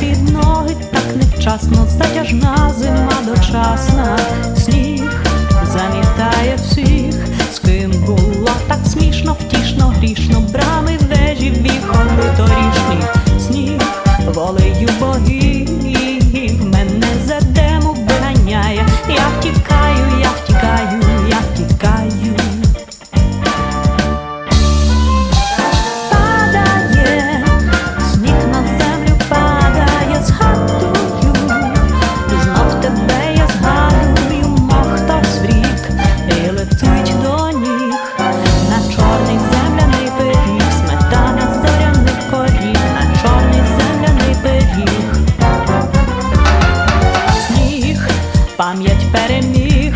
під ноги, так невчасно, затяжна зима дочасна, сніг замітає всіх, з ким пам'ять переміг,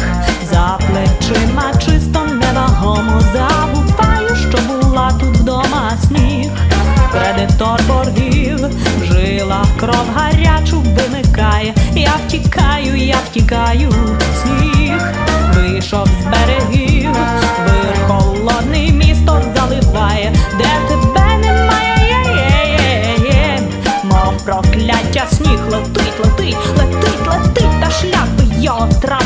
за плечима чисто невагомо забуваю, що була тут вдома сніг, кредитор боргів, жила кров гарячу виникає. я втікаю, я втікаю, сніг. Вийшов з берегів, Tra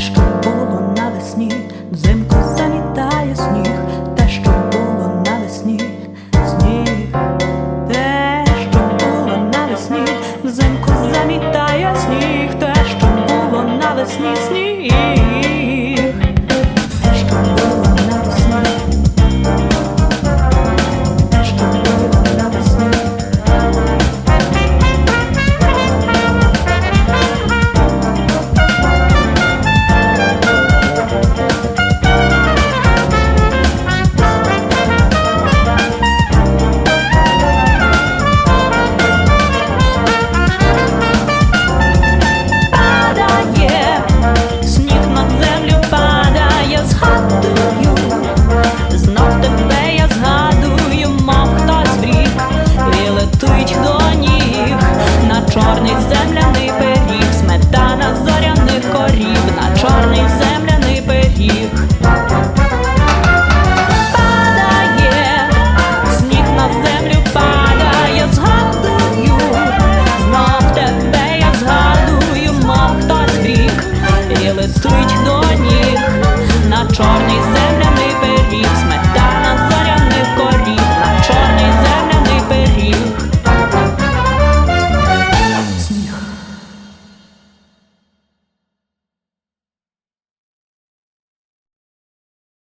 Що було навесні, взимку замітає сніг, те, що було навесні, сніг, те, що було навесні, взимку замітає сніг, те, що було навесні, сніг.